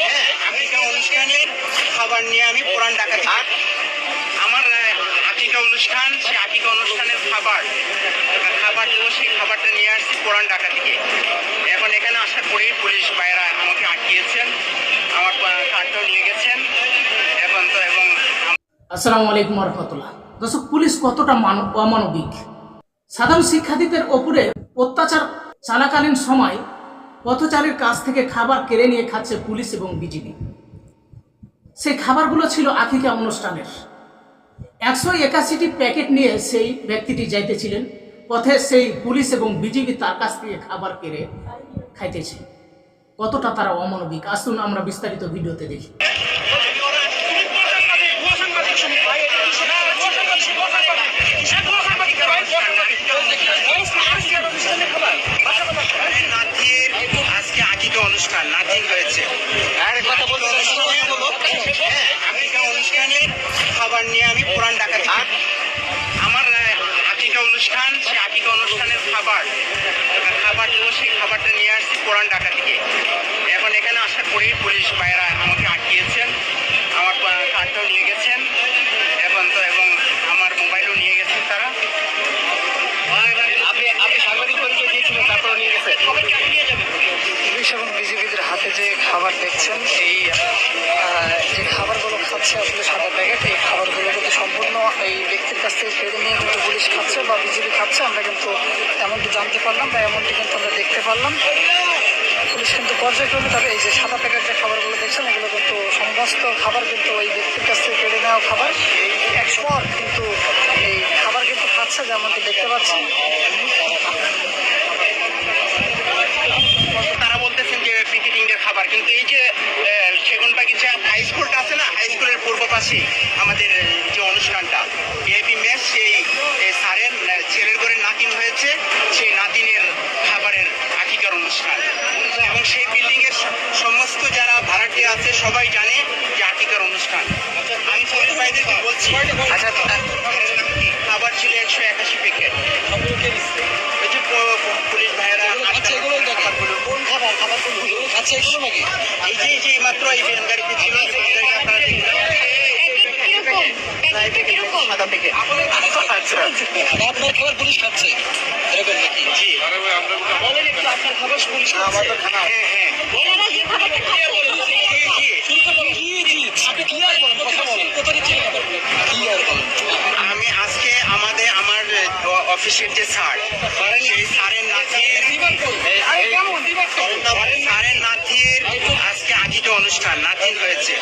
হ্যাঁ, অনুষ্ঠানের খাবার নিয়ে সেই খাবারটা নিয়ে আসছি পুরান ঢাকা থেকে এখন এখানে আসার পরেই পুলিশ ভাইয়েরা আমাকে আটকিয়েছেন আমার কার্ডটাও নিয়ে গেছেন। এখন তো এবং আসসালামু আলাইকুম রহমতুল্লাহ। দর্শক পুলিশ কতটা মানব, অমানবিক? সাধারণ শিক্ষার্থীদের ওপরে অত্যাচার চলাকালীন সময় পথচারীর কাছ থেকে খাবার কেড়ে নিয়ে খাচ্ছে পুলিশ এবং বিজিবি। সেই খাবারগুলো ছিল আখিকা অনুষ্ঠানের। একশো একাশিটি প্যাকেট নিয়ে সেই ব্যক্তিটি যাইতেছিলেন। পথে সেই পুলিশ এবং বিজিবি তার কাছ থেকে খাবার কেড়ে খাইতেছে। কতটা তারা অমানবিক? আসুন আমরা বিস্তারিত ভিডিওতে দেখি। অনুষ্ঠান নাতিন হয়েছে আরে কথা বলতে হ্যাঁ আকিকা অনুষ্ঠানের খাবার নিয়ে আমি পুরান ডাকাতি আমার আহ, অনুষ্ঠান সে আকিকা অনুষ্ঠানের খাবার। খাবার দেবো সেই খাবারটা নিয়ে আসছি পুরান ডাকা থেকে। এখন এখানে আসার পরেই পুলিশ ভাইয়েরা আমাকে আটকিয়েছেন আমার কার্ডটাও নিয়ে গেছেন এখন তো এবং আমার মোবাইলও নিয়ে গেছেন তারা। আপনি আপনি সাংবাদিক পরিচয় দিয়েছিলেন তারপরে নিয়ে গেছে পুলিশ এবং বিজেপিদের হাতে যে খাবার দেখছেন, এই যে খাবারগুলো খাচ্ছে আসলে সাদা প্যাকেট, এই খাবারগুলো কিন্তু সম্পূর্ণ এই ব্যক্তির কাছ থেকে কেড়ে নিয়ে কিন্তু পুলিশ খাচ্ছে বা বিজেপি খাচ্ছে। আমরা কিন্তু এমনটি জানতে পারলাম বা এমনটি কিন্তু আমরা দেখতে পারলাম। পুলিশ কিন্তু পর্যায়ক্রমে তাদের এই যে সাদা প্যাকেট যে খাবারগুলো দেখছেন, এগুলো কিন্তু সমস্ত খাবার কিন্তু ওই ব্যক্তির কাছ থেকে কেড়ে নেওয়া খাবার। এক্সপোর্ট কিন্তু এই খাবার কিন্তু খাচ্ছে, যেমনটি দেখতে পাচ্ছি তারা বলতেছেন যে পিকেটিং এর খাবার কিন্তু এই যে আহ, সেগুন বাগিচা হাই স্কুলটা আছে না হাই স্কুলের পূর্ব পাশে আমাদের যে অনুষ্ঠানটা বিআইপি মেস সেই স্যারের ছেলের ঘরে নাতিন হয়েছে সেই নাতিনের খাবারের আকিকার অনুষ্ঠান। এবং সেই বিল্ডিং এর সমস্ত যারা ভাড়াটিয়া আছে সবাই জানে যে আকিকার অনুষ্ঠান। আমি ভাইদেরকে বলছি আচ্ছা খাবার ছিল একশো একাশি প্যাকেট ওই যে পুলিশ ভাইয়েরা খাবারগুলো কোন খাবার খাবার কোন খাচ্ছে এগুলো নাকি? এই যে এই যে মাত্র এই বেন গাড়িতে ছিল যে বেন গাড়িতে আপনারা সাদা প্যাকেট আচ্ছা। আপনার খাবার পুলিশ খাচ্ছে। এরকম নাকি? জি। বলেন একটু আপনার খাবার পুলিশ হ্যাঁ হ্যাঁ আমি আজকে আমাদের আমার অফিসের যে স্যার সেই স্যারের নাতির স্যারের নাতির আজকে আকিকা অনুষ্ঠান নাতিন হয়েছে।